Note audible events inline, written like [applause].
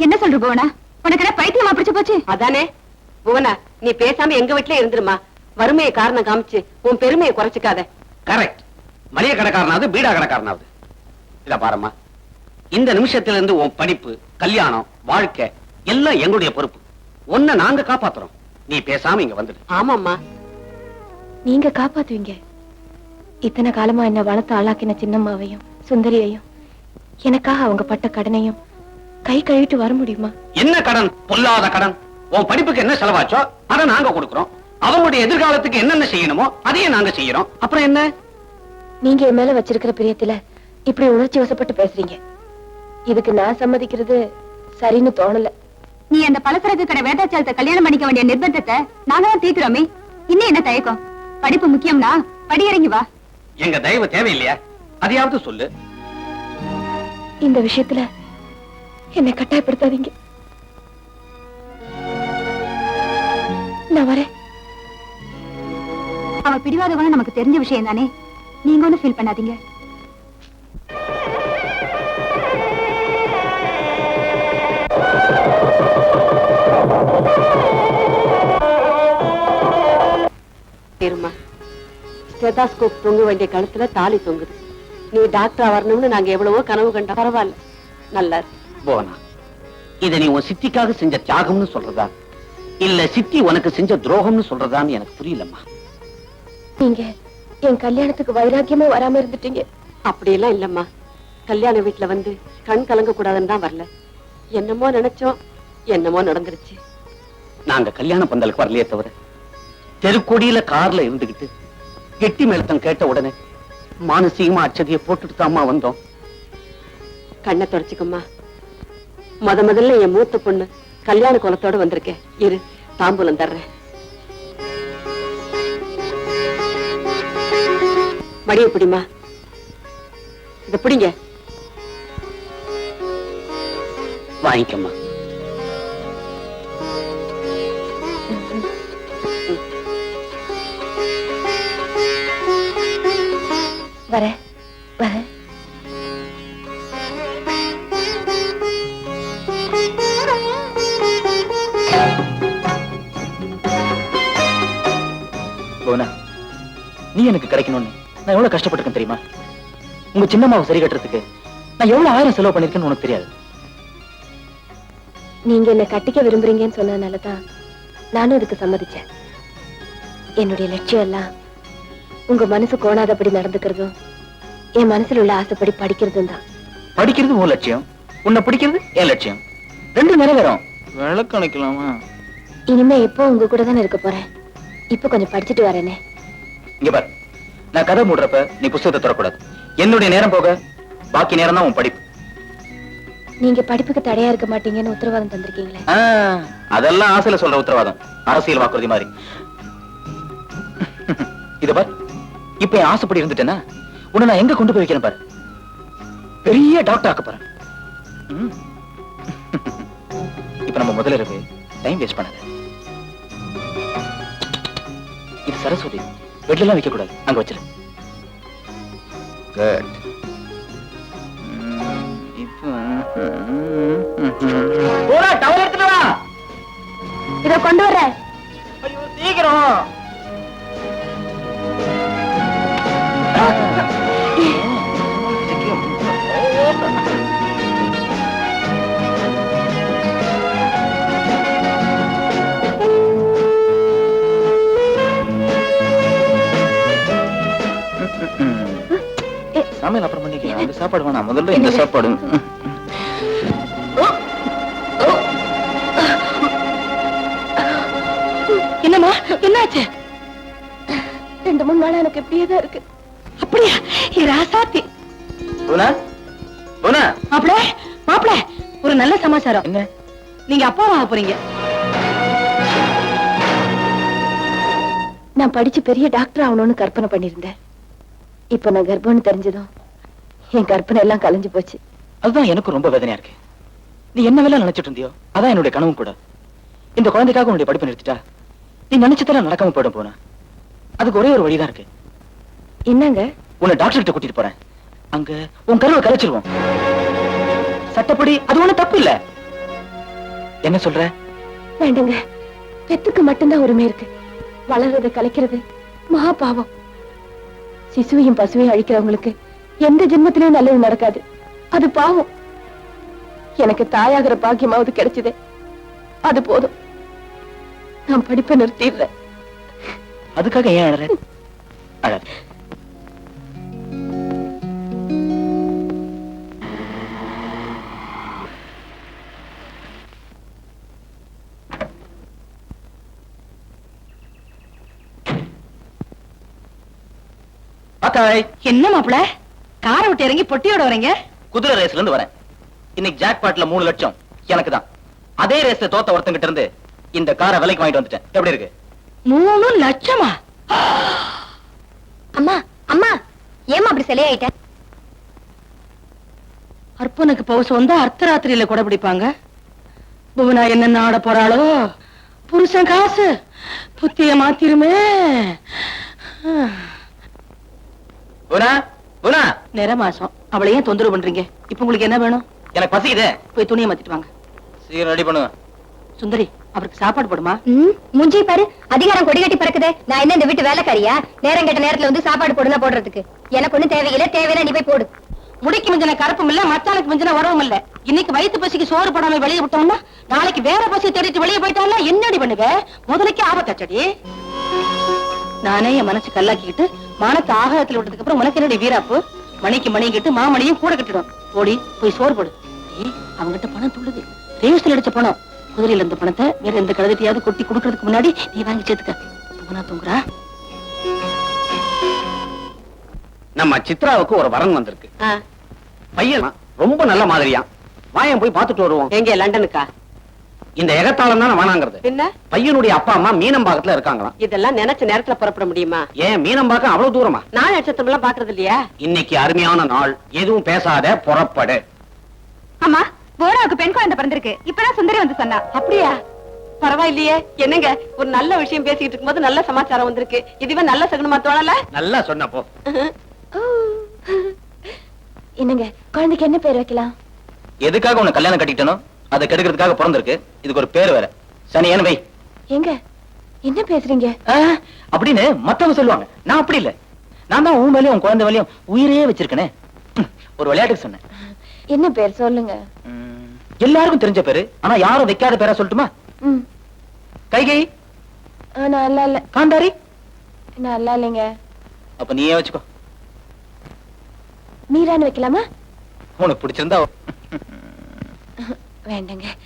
என்ன சொல்ற புவனா? உனக்கு என்ன பைத்தியமா பிடிச்சு போச்சு? அதானே. புவனா நீ பேசாம எங்க வீட்லயே இருந்துருமா. வறுமையை காரணம் காமிச்சு உன் பெருமையை குறைச்சுக்காத. கரெக்ட் மளிகை கடைக்காரனாவது பீடா கடைக்காரனாவது. இத பாரும்மா. இந்த நிமிஷத்துல இருந்து உன் படிப்பு கல்யாணம் வாழ்க்கை எல்லாம் எங்களுடைய பொறுப்பு. உன்னை நாங்க காப்பாத்துறோம். நீ பேசாம இங்க வந்துடு. ஆமாம்மா. நீங்க காப்பாத்துவீங்க. இத்தனை காலமா என்ன வளர்த்து ஆளாக்கின சின்னம்மாவையும் சுந்தரியையும் எனக்காக அவங்க பட்ட கடனையும் கை கழுவிட்டு வர முடியுமா? என்ன கடன்? பொல்லாத கடன். உன் படிப்புக்கு என்ன செலவாச்சோ அதை நாங்க கொடுக்கிறோம். அவங்களுடைய எதிர்காலத்துக்கு என்னென்ன செய்யணுமோ அதையும் நாங்க செய்யறோம். அப்புறம் என்ன? நீங்க என் மேல வச்சிருக்கிற பிரியத்துல இப்படி உணர்ச்சி வசப்பட்டு பேசுறீங்க. இதுக்கு நான் சம்மதிக்கிறது சரின்னு தோணல. நீ அந்த பலசரக்கு கடை வேதாச்சாலத்தை கல்யாணம் பண்ணிக்க வேண்டிய நிர்பந்தத்தை நாங்க தான் தீர்க்கிறோமே. இன்னும் என்ன தயக்கம்? படிப்பு முக்கியம்னா படி இறங்கி வா. எங்க தயவு தேவையில்லையா? அதையாவது சொல்லு. இந்த விஷயத்துல என்னை கட்டாயப்படுத்தாதீங்க. நான் வரேன். அவ பிடிவாதவன நமக்கு தெரிஞ்ச விஷயம் தானே நீங்க ஒண்ணும் ஃபீல் பண்ணாதீங்க. ஸ்டெதாஸ்கோப் தொங்க வேண்டிய கழுத்துல தாலி தொங்குது. நீ டாக்டரா வரணும்னு நாங்க எவ்வளவோ கனவு கண்டோம். பரவாயில்ல. நல்லா இருக்கு. போனா. இத நீ உன் சித்திக்காக செஞ்ச தியாகம்னு சொல்றதா? இல்ல சித்தி உனக்கு செஞ்ச துரோகம்னு சொல்றதான்னு எனக்கு புரியலம்மா. நீங்க என் கல்யாணத்துக்கு வைராக்கியமா வராம இருந்துட்டீங்க. அப்படியெல்லாம் இல்லம்மா. கல்யாண வீட்டுல வந்து கண் கலங்க கூடாதுன்னு தான் வரல. என்னமோ நினைச்சோம் என்னமோ நடந்துருச்சு. நாங்க கல்யாண பந்தலுக்கு வரலையே தவிர தெருக்கொடியில கார்ல இருந்துகிட்டு கெட்டி மேலத்தம் கேட்ட உடனே மானசீகமா அச்சதிய போட்டுட்டு தாம்மா வந்தோம். கண்ணை தொடச்சுக்கம்மா. முத முதல்ல என் மூத்த பொண்ணு கல்யாண குலத்தோட வந்திருக்கேன். இரு தாம்பூலம் தர்றேன். மடிய பிடிமா இத பிடிங்க. வாங்கிக்கம்மா. வரேன். வரேன். போனா நீ எனக்கு கிடைக்கணும்னு நான் எவ்வளவு கஷ்டப்பட்டிருக்கேன் தெரியுமா? உங்க சின்னம்மாவை சரி கட்டுறதுக்கு நான் எவ்வளவு ஆயிரம் செலவு பண்ணிருக்கேன்னு உனக்கு தெரியாது. நீங்க என்ன கட்டிக்க விரும்புறீங்கன்னு சொன்னதுனால தான் நானும் இதுக்கு சம்மதிச்சேன். என்னுடைய லட்சியம் எல்லாம் உங்க மனசு கோணாதபடி நடந்துக்கிறதும் என் மனசுல உள்ள ஆசைப்படி படிக்கிறதும் தான். படிக்கிறது உன் லட்சியம். உன்னை பிடிக்கிறது என் லட்சியம். ரெண்டு நிறைவேறும். விளக்கணிக்கலாமா? இனிமே எப்போ உங்க கூட தானே இருக்க போறேன்? இப்ப கொஞ்சம் படிச்சுட்டு வரேனே. இங்க பாரு. நான் கதை மூடுறப்ப நீ புஸ்தகத்தை தொடக்கூடாது என்னுடைய நேரம் போக பாக்கி நேரம் தான் உன் படிப்பு. நீங்க படிப்புக்கு தடையா இருக்க மாட்டீங்கன்னு உத்தரவாதம் தந்திருக்கீங்களே. அதெல்லாம் ஆசையில சொல்ற உத்தரவாதம். அரசியல் வாக்குறுதி மாதிரி. இத பார். இப்ப என் ஆசைப்படி இருந்துட்டேன்னா உன்னை நான் எங்க கொண்டு போய் வைக்கிறேன் பாரு? பெரிய டாக்டர் ஆக்க போறேன். இப்ப நம்ம முதல்ல இருக்கு டைம் வேஸ்ட் பண்ணாத. சரஸ்வதி பெட்ல எல்லாம் வைக்க கூடாது அங்க வச்சிரு குட் போடா டவல் எடுத்துட்டு வா. இத கொண்டு வரேன் சாப்பாடு வேணாம். முதல்ல இந்த சாப்பாடு. என்னம்மா? என்னாச்சு? ரெண்டு மூணு நாளா எனக்கு இப்படியே தான் இருக்கு. அப்படியா? ராசாத்தி. பூனா? பூனா? மாப்பிள மாப்பிள ஒரு நல்ல சமாச்சாரம். என்ன? நீங்க அப்பாவாக போறீங்க. நான் படிச்சு பெரிய டாக்டர் ஆகணும்னு கற்பனை பண்ணியிருந்தேன். இப்ப நான் கர்ப்பம்னு தெரிஞ்சதும் என் கற்பனை எல்லாம் கலைஞ்சு போச்சு. அதுதான் எனக்கும் ரொம்ப வேதனையா இருக்கு. நீ என்ன வேலை நினைச்சிட்டு இருந்தியோ அதான் என்னுடைய கனவும் கூட. இந்த குழந்தைக்காக உன்னுடைய படிப்பு நிறுத்திட்டா நீ நினைச்சதெல்லாம் நடக்காம போயிடும் போனா அதுக்கு ஒரே ஒரு வழிதான் இருக்கு. என்னங்க? உன்னை டாக்டர் கிட்ட கூட்டிட்டு போறேன். அங்க உன் கருவை கலைச்சிருவோம் சட்டப்படி அது ஒண்ணு தப்பு இல்ல. என்ன சொல்ற? வேண்டுங்க. பெத்துக்கு மட்டும்தான் உரிமை இருக்கு. வளர்றத கலைக்கிறது மகா பாவம். சிசுவையும் பசுவையும் அழிக்கிறவங்களுக்கு எந்த ஜென்மத்திலயும் நல்லது நடக்காது. அது பாவம். எனக்கு தாயாகிற பாக்கியமாவது கிடைச்சதே. அது போதும். நான் படிப்பை நிறுத்திடுறேன். அதுக்காக ஏன் அழற? என்ன மாப்பிள? காரை விட்டு இறங்கி பொட்டியோட வரீங்க? குதிரை ரேஸ்ல இருந்து வரேன். இன்னைக்கு ஜாக்பாட்ல மூணு லட்சம். எனக்கு தான். அதே ரேஸ்ல தோத்த ஒருத்தங்கிட்ட இருந்து இந்த காரை விலைக்கு வாங்கிட்டு வந்துட்டேன். எப்படி இருக்கு? மூணு லட்சமா? அம்மா அம்மா ஏமா அப்படி சிலையாயிட்ட? அர்ப்பனுக்கு பவுசு வந்தா அர்த்தராத்திரியில கூட பிடிப்பாங்க. புவனா என்ன ஆட போறாளோ? புருஷன் காசு. புத்திய மாத்திருமே. குணா குணா! நிற மாசம் அவளை ஏன் தொந்தரவு பண்றீங்க? இப்ப உங்களுக்கு என்ன வேணும்? எனக்கு பசிக்குதே. போய் துணியை மாத்திட்டு வாங்க. சீக்கிரம் ரெடி பண்ணுவேன் சுந்தரி அவருக்கு சாப்பாடு போடுமா? மூஞ்சி பாரு. அதிகாரம் கொடி கட்டி பறக்குதே. நான் என்ன இந்த வீட்டு வேலைக்காரியா? நேரம் கெட்ட நேரத்துல வந்து சாப்பாடு போடுனா போடுறதுக்கு. எனக்கு ஒண்ணும் தேவையில்லை. தேவையில்லை நீ போய் போடு. முடிக்கு மிஞ்சின கருப்பும் இல்ல மச்சானுக்கு மிஞ்சின வரவும் இல்ல. இன்னைக்கு வயித்து பசிக்கு சோறு போடாம வெளியே விட்டோம்னா நாளைக்கு வேற பசி தேடிட்டு வெளியே போயிட்டோம்னா என்னடி பண்ணுவ? முதலைக்கு ஆபத்தாச்சடி. நானே என் மனசு கல்லாக்கிக்கிட்டு மானத்தை ஆகாயத்துல விட்டதுக்கு அப்புறம் உனக்கு என்னடி வீராப்பு? மணிக்கு மணிக்கிட்டு மாமணியும் கூட கட்டிடும். ஓடி போய் சோறு போடு. ஏய் அவங்கிட்ட பணம் துள்ளுது ரேஸ்ல அடிச்ச பணம். குதிரையில இருந்த பணத்தை வேற எந்த கழுதத்தையாவது கொட்டி கொடுக்கறதுக்கு முன்னாடி நீ வாங்கி சேர்த்துக்க. தூங்குனா தூங்குறா. நம்ம சித்ராவுக்கு ஒரு வரன் வந்திருக்கு. பையன்? ரொம்ப நல்ல மாதிரியா. வாயன் போய் பார்த்துட்டு வருவோம். எங்க லண்டனுக்கா? இந்த எகத்தாளம் தானே வேணாங்கிறது பின்ன பையனுடைய அப்பா அம்மா மீனம்பாக்கத்துல இருக்காங்களாம். இதெல்லாம் நினைச்ச நேரத்துல புறப்பட முடியுமா? ஏன் மீனம்பாக்கம் அவ்வளவு தூரமா? நாள் நட்சத்திரம் எல்லாம் பாக்குறது இல்லையா? இன்னைக்கு அருமையான நாள். எதுவும் பேசாத புறப்படு. அம்மா போராவுக்கு பெண் குழந்தை பிறந்திருக்கு. இப்பதான் சுந்தரி வந்து சொன்னா. அப்படியா? பரவாயில்லையே. என்னங்க ஒரு நல்ல விஷயம் பேசிக்கிட்டு இருக்கும்போது நல்ல சமாச்சாரம் வந்திருக்கு. இதுவே நல்ல சகுனமா தோணல? நல்லா சொன்னப்போ [laughs] என்னங்க குழந்தைக்கு என்ன பேர் வைக்கலாம்? எதுக்காக உன்னை கல்யாணம் கட்டிட்டனோ அதை கெடுக்கிறதுக்காக பிறந்திருக்கு. இதுக்கு ஒரு பேர் வேற. சனியன் வை. எங்க? என்ன பேசுறீங்க? அப்படின்னு மத்தவங்க சொல்லுவாங்க. நான் அப்படி இல்ல. நான் தான் உன் மேலயும் உன் குழந்தை மேலயும் உயிரே வச்சிருக்கனே. ஒரு விளையாட்டுக்கு சொன்னேன். என்ன பேர் சொல்லுங்க. எல்லாருக்கும் தெரிஞ்ச பேரு. ஆனா யாரும் வைக்காத பேரா சொல்லட்டுமா? கைகை நல்லா இல்ல. காந்தாரி. நல்லா இல்லைங்க. அப்ப நீயே வச்சுக்கோ. மீரான்னு வைக்கலாமா? உனக்கு பிடிச்சிருந்தா வேண்டாங்க.